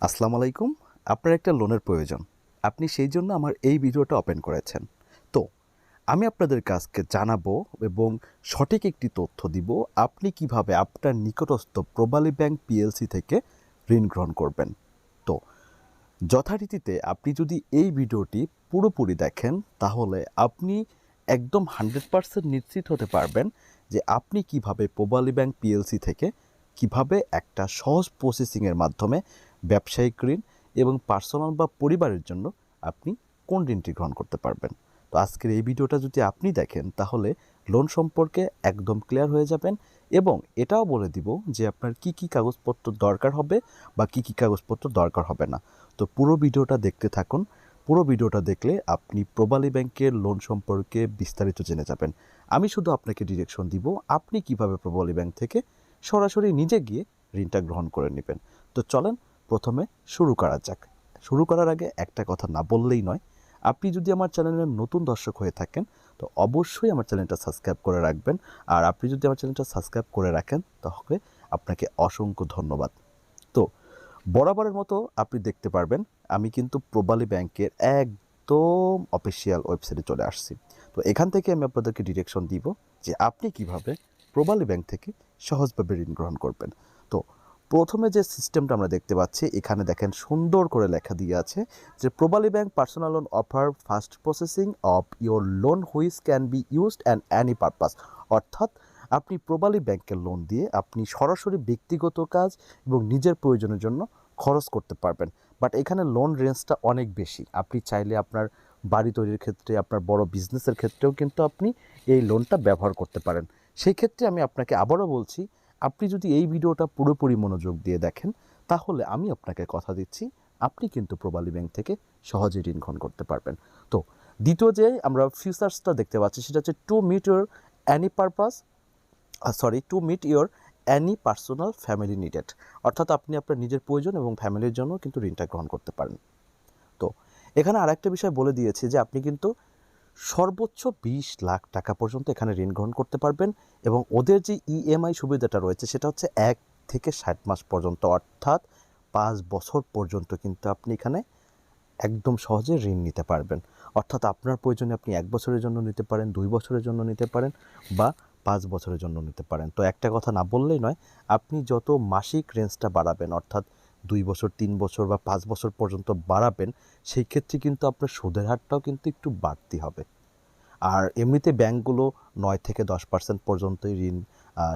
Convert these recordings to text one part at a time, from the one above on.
আসসালামু আলাইকুম। আপনার একটা লোনের প্রয়োজন। আপনি সেই জন্য আমার এই ভিডিওটা ওপেন করেছেন। তো, আমি আপনাদের কাছকে জানাব এবং সঠিক একটি তথ্য দিব, আপনি কীভাবে আপনার নিকটস্থ প্রবালী ব্যাংক পিএলসি থেকে ঋণ গ্রহণ করবেন। তো, যথারীতিতে আপনি যদি এই ভিডিওটি পুরোপুরি দেখেন, তাহলে আপনি একদম হান্ড্রেড পারসেন্ট নিশ্চিত হতে পারবেন যে আপনি কীভাবে প্রবালী ব্যাংক পিএলসি থেকে কীভাবে একটা সহজ প্রসেসিংয়ের মাধ্যমে ব্যবসায়িক ঋণ এবং পার্সোনাল বা পরিবারের জন্য আপনি কোন ঋণটি গ্রহণ করতে পারবেন। তো আজকের এই ভিডিওটা যদি আপনি দেখেন, তাহলে লোন সম্পর্কে একদম ক্লিয়ার হয়ে যাবেন এবং এটাও বলে দিব যে আপনার কি কি কাগজপত্র দরকার হবে বা কি কি কাগজপত্র দরকার হবে না। তো পুরো ভিডিওটা দেখতে থাকুন। পুরো ভিডিওটা দেখলে আপনি প্রবালী ব্যাংকের লোন সম্পর্কে বিস্তারিত জেনে যাবেন। আমি শুধু আপনাকে ডিরেকশন দিব, আপনি কীভাবে প্রবালী ব্যাংক থেকে সরাসরি নিজে গিয়ে ঋণটা গ্রহণ করে নেবেন। তো চলেন প্রথমে শুরু করা যাক। শুরু করার আগে একটা কথা না বললেই নয়, আপনি যদি আমার চ্যানেলের নতুন দর্শক হয়ে থাকেন, তো অবশ্যই আমার চ্যানেলটা সাবস্ক্রাইব করে রাখবেন, আর আপনি যদি আমার চ্যানেলটা সাবস্ক্রাইব করে রাখেন, তাহলে আপনাকে অসংখ্য ধন্যবাদ। তো, বরাবরের মতো আপনি দেখতে পারবেন, আমি কিন্তু প্রবালী ব্যাংকের একদম অফিসিয়াল ওয়েবসাইটে চলে আসছি। তো এখান থেকে আমি আপনাদেরকে ডিরেকশন দিব যে আপনি কীভাবে প্রবালী ব্যাংক থেকে সহজভাবে ঋণ গ্রহণ করবেন। তো প্রথমে যে সিস্টেমটা আমরা দেখতে পাচ্ছি, এখানে দেখেন সুন্দর করে লেখা দিয়ে আছে যে Pubali bank personal loan offer fast processing of your loan which can be used and any purpose অর্থাৎ আপনি প্রবালী ব্যাংকের লোন দিয়ে আপনি সরাসরি ব্যক্তিগত কাজ এবং নিজের প্রয়োজনের জন্য খরচ করতে পারবেন। বাট এখানে লোন রেঞ্জটা অনেক বেশি। আপনি চাইলে আপনার বাড়ি তৈরির ক্ষেত্রে, আপনার বড় বিজনেসের ক্ষেত্রেও কিন্তু আপনি এই লোনটা ব্যবহার করতে পারেন। সেই ক্ষেত্রে আমি আপনাকে আবারও বলছি আপনি যদি এই ভিডিওটা পুরোপুরি মনোযোগ দিয়ে দেখেন, তাহলে আমি আপনাকে কথা দিচ্ছি, আপনি কিন্তু প্রবালী ব্যাংক থেকে সহজে ঋণ গ্রহণ করতে পারবেন। তো, দ্বিতীয় যে আমরা ফিউচার্সটা দেখতে পাচ্ছি, সেটা হচ্ছে to meet your any purpose sorry to meet your any personal family needed অর্থাৎ আপনি আপনার নিজের প্রয়োজন এবং ফ্যামিলির জন্য কিন্তু ঋণটা গ্রহণ করতে পারেন। তো, এখানে আরেকটা বিষয় বলে দিয়েছে যে আপনি কিন্তু সর্বোচ্চ বিশ লাখ টাকা পর্যন্ত এখানে ঋণ গ্রহণ করতে পারবেন এবং ওদের যে ইএমআই সুবিধাটা রয়েছে সেটা হচ্ছে এক থেকে ষাট মাস পর্যন্ত, অর্থাৎ পাঁচ বছর পর্যন্ত কিন্তু আপনি এখানে একদম সহজে ঋণ নিতে পারবেন। অর্থাৎ আপনার প্রয়োজনে আপনি এক বছরের জন্য নিতে পারেন, দুই বছরের জন্য নিতে পারেন বা পাঁচ বছরের জন্য নিতে পারেন। তো একটা কথা না বললেই নয়, আপনি যত মাসিক রেঞ্জটা বাড়াবেন, অর্থাৎ দুই বছর, তিন বছর বা পাঁচ বছর পর্যন্ত বাড়াবেন, সেই ক্ষেত্রে কিন্তু আপনার সুদের হারটাও কিন্তু একটু বাড়তি হবে। আর এমনিতে ব্যাংকগুলো নয় থেকে দশ পার্সেন্ট পর্যন্তই ঋণ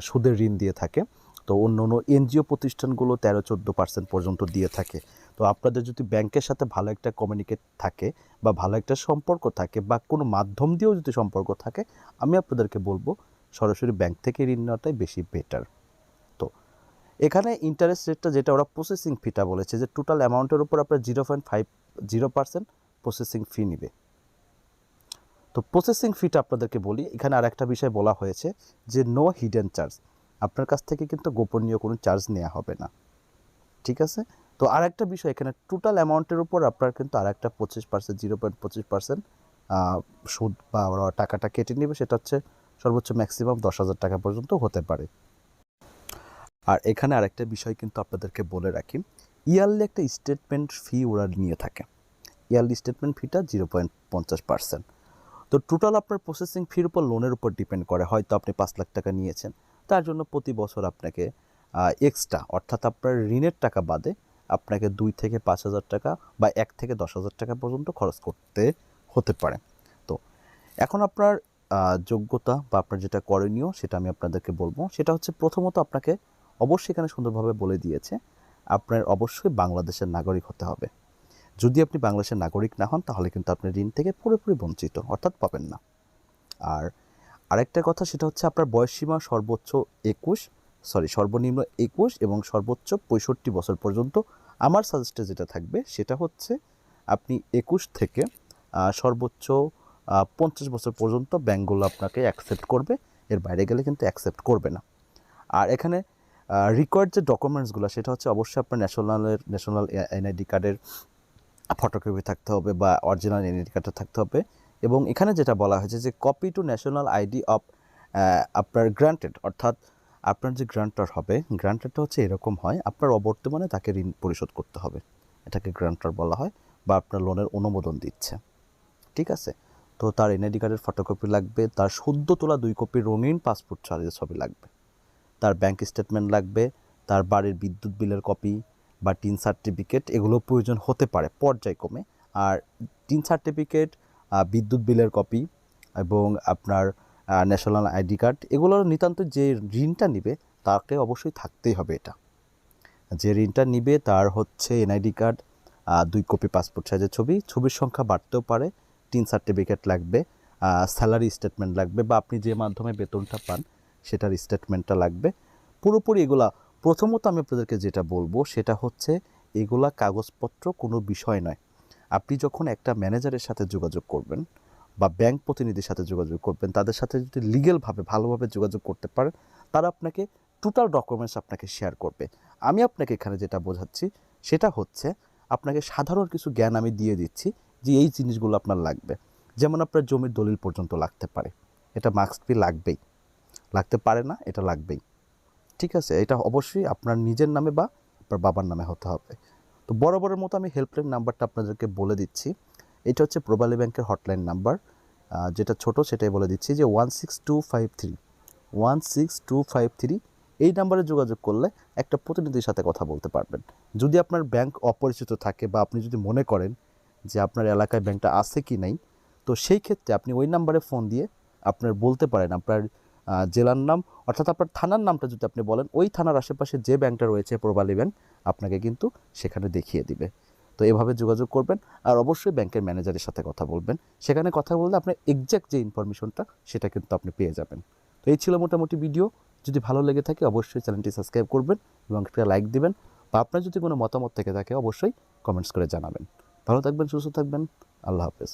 সুদের ঋণ দিয়ে থাকে। তো অন্য অন্য এনজিও প্রতিষ্ঠানগুলো তেরো, চোদ্দ পার্সেন্ট পর্যন্ত দিয়ে থাকে। তো আপনাদের যদি ব্যাংকের সাথে ভালো একটা কমিউনিকেট থাকে বা ভালো একটা সম্পর্ক থাকে বা কোনো মাধ্যম দিয়েও যদি সম্পর্ক থাকে, আমি আপনাদেরকে বলব সরাসরি ব্যাংক থেকে ঋণ নেওয়াটাই বেশি বেটার এখানে ইন্টারেস্ট রেটটা যেটা ওরা প্রসেসিং ফিটা বলেছে, যে টোটাল অ্যামাউন্টের উপর আপনার zero point five zero percent processing fee নিবে। তো প্রসেসিং ফিটা আপনাদেরকে বলি, এখানে আর একটা বিষয় বলা হয়েছে যে নো হিডেন চার্জ আপনার কাছ থেকে কিন্তু গোপনীয় কোনো চার্জ নেওয়া হবে না। ঠিক আছে? তো আর একটা বিষয়, এখানে টোটাল অ্যামাউন্টের উপর আপনার কিন্তু আর একটা পঁচিশ পার্সেন্ট জিরো পয়েন্ট পঁচিশ পার্সেন্ট সুদ বা ওরা টাকাটা কেটে নেবে, সেটা হচ্ছে সর্বোচ্চ ম্যাক্সিমাম দশ হাজার টাকা পর্যন্ত হতে পারে। আর এখানে আরেকটা বিষয় কিন্তু আপনাদেরকে বলে রাখি, ইয়ারলি একটা স্টেটমেন্ট ফি ওরা নিয়ে থাকে। ইয়ারলি স্টেটমেন্ট ফিটা জিরো পয়েন্ট পঞ্চাশ পার্সেন্ট তো টোটাল আপনার প্রসেসিং ফির উপর লোনের উপর ডিপেন্ড করে, হয়তো আপনি পাঁচ লাখ টাকা নিয়েছেন, তার জন্য প্রতি বছর আপনাকে এক্সট্রা অর্থাৎ আপনার ঋণের টাকা বাদে আপনাকে দুই থেকে পাঁচ হাজার টাকা বা এক থেকে দশ হাজার টাকা পর্যন্ত খরচ করতে হতে পারে। তো এখন আপনার যোগ্যতা বা আপনার যেটা করণীয় সেটা আমি আপনাদেরকে বলব, সেটা হচ্ছে প্রথমত আপনাকে অবশ্যই এখানে সুন্দরভাবে বলে দিয়েছে, আপনার অবশ্যই বাংলাদেশের নাগরিক হতে হবে। যদি আপনি বাংলাদেশের নাগরিক না হন, তাহলে কিন্তু আপনি ঋণ থেকে পুরোপুরি বঞ্চিত, অর্থাৎ পাবেন না। আর আরেকটা কথা, সেটা হচ্ছে আপনার বয়সসীমা সর্বোচ্চ একুশ সরি সর্বনিম্ন একুশ এবং সর্বোচ্চ পঁয়ষট্টি বছর পর্যন্ত। আমার সাজেস্টে যেটা থাকবে, সেটা হচ্ছে আপনি একুশ থেকে সর্বোচ্চ পঞ্চাশ বছর পর্যন্ত ব্যাঙ্কগুলো আপনাকে অ্যাকসেপ্ট করবে। এর বাইরে গেলে কিন্তু অ্যাকসেপ্ট করবে না। আর এখানে রিকোয়ার্ড যে ডকুমেন্টসগুলো সেটা হচ্ছে অবশ্যই আপনার ন্যাশনালের ন্যাশনাল এনআইডি কার্ডের ফটোকপি থাকতে হবে বা অরিজিনাল এনআইডি কার্ডটা থাকতে হবে। এবং এখানে যেটা বলা হয়েছে যে copy two national ID of আপনার গ্রান্টেড অর্থাৎ আপনার যে গ্রান্টার হবে গ্রান্টারটা হচ্ছে এরকম হয়, আপনার অবর্তমানে তাকে ঋণ পরিশোধ করতে হবে। এটাকে গ্রান্টার বলা হয় বা আপনার লোনের অনুমোদন দিচ্ছে। ঠিক আছে? তো তার এনআইডি কার্ডের ফটোকপি লাগবে, তার সদ্য তোলা দুই কপি রঙিন পাসপোর্ট সাইজের ছবি লাগবে। তার ব্যাংক স্টেটমেন্ট লাগবে, তার বাড়ির বিদ্যুৎ বিলের কপি বা টিন সার্টিফিকেট এগুলো প্রয়োজন হতে পারে পর্যায়ক্রমে। আর টিন সার্টিফিকেট বিদ্যুৎ বিলের কপি এবং আপনার ন্যাশনাল আইডি কার্ড এগুলোর নিতান্ত যে ঋণটা নিবে তাকে অবশ্যই থাকতেই হবে এটা। যে ঋণটা নিবে তার হচ্ছে এনআইডি কার্ড দুই কপি পাসপোর্ট সাইজের ছবি, ছবির সংখ্যা বাড়তেও পারে টিন সার্টিফিকেট লাগবে স্যালারি স্টেটমেন্ট লাগবে বা আপনি যে মাধ্যমে বেতনটা পান সেটার স্টেটমেন্টটা লাগবে। পুরোপুরি এগুলা, প্রথমত আমি আপনাদেরকে যেটা বলব, সেটা হচ্ছে এগুলা কাগজপত্র কোনো বিষয় নয়। আপনি যখন একটা ম্যানেজারের সাথে যোগাযোগ করবেন বা ব্যাংক প্রতিনিধির সাথে যোগাযোগ করবেন, তাদের সাথে যদি লিগেলভাবে ভালোভাবে যোগাযোগ করতে পারেন, তারা আপনাকে টোটাল ডকুমেন্টস আপনাকে শেয়ার করবে। আমি আপনাকে এখানে যেটা বোঝাচ্ছি, সেটা হচ্ছে আপনাকে সাধারণ কিছু জ্ঞান আমি দিয়ে দিচ্ছি যে এই জিনিসগুলো আপনার লাগবে। যেমন আপনার জমির দলিল পর্যন্ত লাগতে পারে। এটা মাস্ক বি লাগবেই। লাগতে পারে না, এটা লাগবেই। ঠিক আছে? এটা অবশ্যই আপনার নিজের নামে বা আপনার বাবার নামে হতে হবে। তো বরাবরের মতো আমি হেল্পলাইন নাম্বারটা আপনাদেরকে বলে দিচ্ছি। এটা হচ্ছে প্রবালী ব্যাংকের হটলাইন নাম্বার। যেটা ছোট সেটাই বলে দিচ্ছি যে one six two five three one six two five three এই নাম্বারে যোগাযোগ করলে একটা প্রতিনিধির সাথে কথা বলতে পারবেন। যদি আপনার ব্যাংক অপরিচিত থাকে বা আপনি যদি মনে করেন যে আপনার এলাকায় ব্যাংকটা আছে কি নাই, তো সেই ক্ষেত্রে আপনি ওই নাম্বারে ফোন দিয়ে আপনার বলতে পারেন, আপনার জেলার নাম, অর্থাৎ আপনার থানার নামটা যদি আপনি বলেন, ওই থানার আশেপাশে যে ব্যাংকটা রয়েছে প্রবালী ব্যাংক, আপনাকে কিন্তু সেখানে দেখিয়ে দিবে। তো এভাবে যোগাযোগ করবেন আর অবশ্যই ব্যাংকের ম্যানেজারের সাথে কথা বলবেন। সেখানে কথা বললে আপনার এক্স্যাক্ট যে ইনফরমেশনটা সেটা কিন্তু আপনি পেয়ে যাবেন। তো এই ছিল মোটামুটি ভিডিও। যদি ভালো লেগে থাকে, অবশ্যই চ্যানেলটি সাবস্ক্রাইব করবেন এবং একটা লাইক দিবেন। বা আপনার যদি কোনো মতামত থেকে থাকে, অবশ্যই কমেন্টস করে জানাবেন। ভালো থাকবেন, সুস্থ থাকবেন। আল্লাহ হাফেজ।